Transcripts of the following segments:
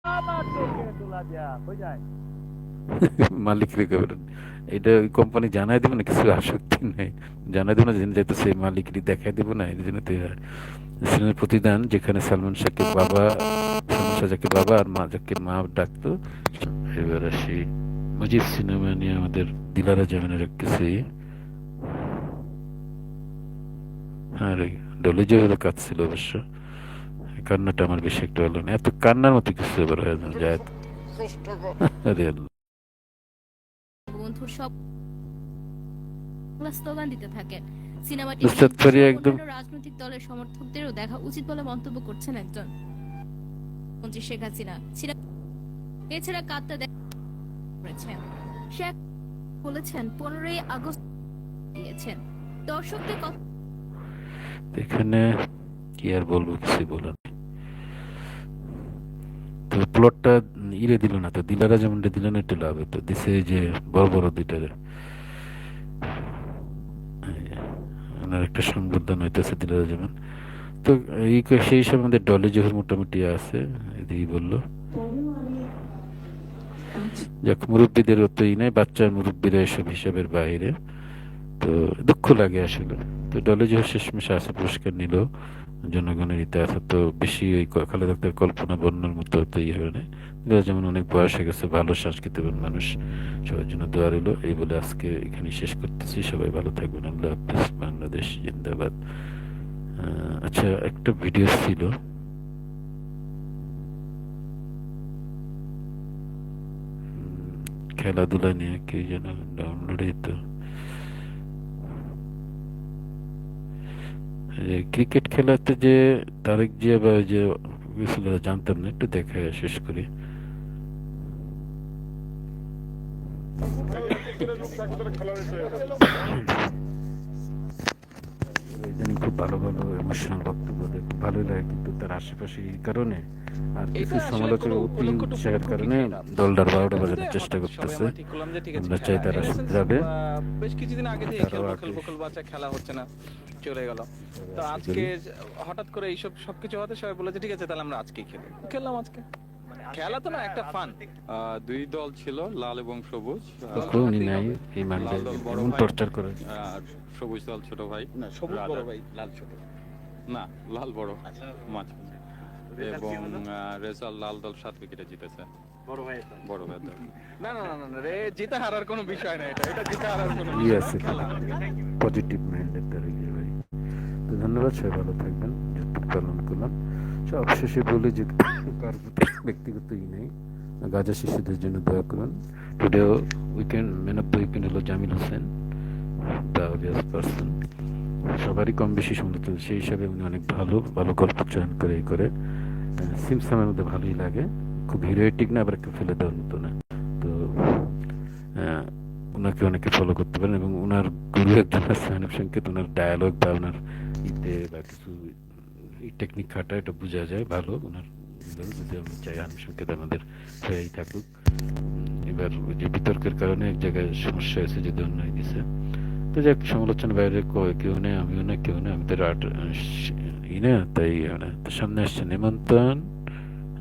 মালিক বলেন এটা ওই কোম্পানি জানাই দেবে না, কিছু আসক্তি নেই। জানাই দেবে না জেনে যাইতেছে মালিকই দেখাই দেবো না, এই জন্য সিনেমার প্রতিদান, যেখানে সালমান শাহকে বাবা, সালমান শাহ বাবা আর মা যাকে মা ডাকতো। এবার আসি। মুজিব সিনেমা নিয়ে আমাদের দিলারা জামিনের এক হ্যাঁ রে, ডলে হলো কাজ ছিল অবশ্য। কান্নাটা আমার বেশি একটা হলো না এত কান্নার মতো কিছু এবার হয়ে যায় আরে আল্লাহ। বন্ধুর সব স্লোগান দিতে থাকেন। সিনেমাটি একদম- রাজনৈতিক দলের সমর্থকদেরও দেখা উচিত বলে মন্তব্য করছেন একজন। মন্ত্রী শেখ হাসিনা। এছাড়া কাত্তা দেখা করেছেন। শেখ বলেছেন পনেরোই আগস্ট দিয়েছেন। দর্শকদের কথা এখানে কি আর বলব কিছু বলার। তো প্লটটা ইরে দিল না তো, দিলারা যেমন দিল না, একটু লাভ হতো দিছে যে বড় বড় দুইটা ওনার একটা সংবর্ধনা হইতেছে দিলারা যেমন। তো এই সেই হিসাবে আমাদের ডলে জোহর মোটামুটি আছে, এদিকে বলল। যাক, মুরব্বীদের অতই নাই, বাচ্চার মুরব্বীরা এসব হিসাবের বাইরে। তো দুঃখ লাগে আসলে। তো দলে যে শেষমেশ আছে, পুরস্কার নিল। জনগণের ইতিহাস তো বেশি ওই খালেদা জিয়ার কল্পনা বর্ণনার মতো তো ইয়ে হয় না যেমন অনেক বয়স হয়ে গেছে, ভালো সাংস্কৃতিক মানুষ, সবার জন্য দোয়া রইল। এই বলে আজকে এখানে শেষ করতেছি। সবাই ভালো থাকবেন। আল্লাহ হাফিজ। বাংলাদেশ জিন্দাবাদ। আচ্ছা একটা ভিডিও ছিল। খেলাধুলা নিয়ে কি যেন ডাউনলোডে তো যে ক্রিকেট খেলাতে যে তারেক জিয়া বা ওই যে জানতাম না একটু দেখে শেষ করি। ইদানিং খুব ভালো ভালো ইমোশনাল বক্তব্য দেয় খুব ভালোই লাগে কিন্তু তার আশেপাশে এই কারণে আর কিছু সমালোচক অতি উৎসাহের কারণে। দলটার বারোটা বাজানোর চেষ্টা করতেছে। আমরা চাই তারা আহ, বেশ কিছুদিন আগে থেকে খেলব খেলব খেলব আচ্ছা খেলা হচ্ছে না চলে গেল। তো আজকে হঠাৎ করে এইসব সবকিছু হতে সবাই বলে যে ঠিক আছে তাহলে আমরা আজকেই খেলি। খেললাম আজকে। খেলা তো না একটা ফান দুই দল ছিল লাল এবং সবুজ। উনি নাই এই মানলে লাল দল বড় এমন ভাই। টর্চার করে। আর সবুজ দল ছোট ভাই। না সবুজ বড় ভাই লাল ছোট। না লাল বড়। মাঝ এবং আহ, রেজাল্ট লাল দল সাত উইকেটে জিতেছে। বড় ভাই দল। না না না না, না রে জিতে হারার কোনো বিষয় না এটা। এটা জিতে হারার কোনো বিষয় পজিটিভ মাইন্ডের তারিক ভাই। তো ধন্যবাদ সবাই ভালো থাকবেন। সো অবশেষে বলি যে কার ব্যক্তিগত ই নেই। গাজা শিশুদের জন্য দোয়া করুন। Today weekend man of the weekend হলো Jamil Hossain the obvious person সবারই কম বেশি সমালোচনা সেই হিসাবে উনি অনেক ভালো ভালো গল্প চয়ন করে, এই করে। সিমসামের মধ্যে ভালোই লাগে। খুব হিরোয়েটিক না, আবার একটু ফেলে দেওয়ার মতো না। তো ওনাকে অনেকে ফলো করতে পারেন এবং ওনার গুরু একজন আছে মানব সংকেত ওনার ডায়ালগ বা ওনার ইতে বা কিছু টেকনিক খাটা এটা বোঝা যায়, ভালো ওনার যদি আমি চাই সংকেত আমাদের হয়েই থাকুক। এবার যে বিতর্কের কারণে এক জায়গায় সমস্যা হয়েছে যদি অন্যায় দিছে তো বাইরে কেউ নেই, আমিও না কেউ নেই আমাদের আর্ট ই না, তাই সামনে আসছে নিমন্ত্রণ,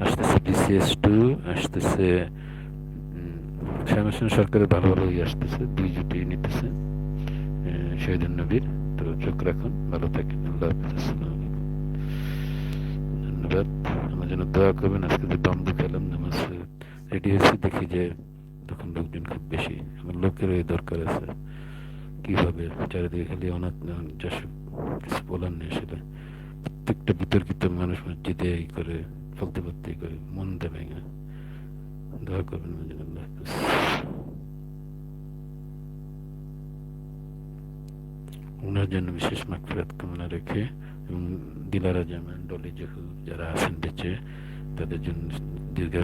আসতেছে বিসিএস টু আসতেছে শ্যামসেন সরকারের ভালো ভালো ইয়ে আসতেছে, দুই জুটি নিতেছে শহীদুল নবীর। তো চোখ রাখুন, ভালো থাকেন, আল্লাহ হাফিজ, আসসালামু আলাইকুম। আমার জন্য দোয়া করবেন, আজকে যে বন্ধু খেলাম নামাজ রেডি হয়েছে, দেখি যে তখন লোকজন খুব বেশি। আমার লোকের এই দরকার আছে। কীভাবে চারিদিকে খালি অনাথ যেসব কিছু বলার নেই আসলে। প্রত্যেকটা বিতর্কিত মানুষ মসজিদে এই করে, ফলতে ফলতে করে, মন দেবে না। দোয়া করবেন আমার জন্য ওনার জন্য বিশেষ মাগফিরাত কামনা রেখে এবং দিলারা জামান ডলি জহু যারা আছেন বেঁচে তাদের জন্য দীর্ঘ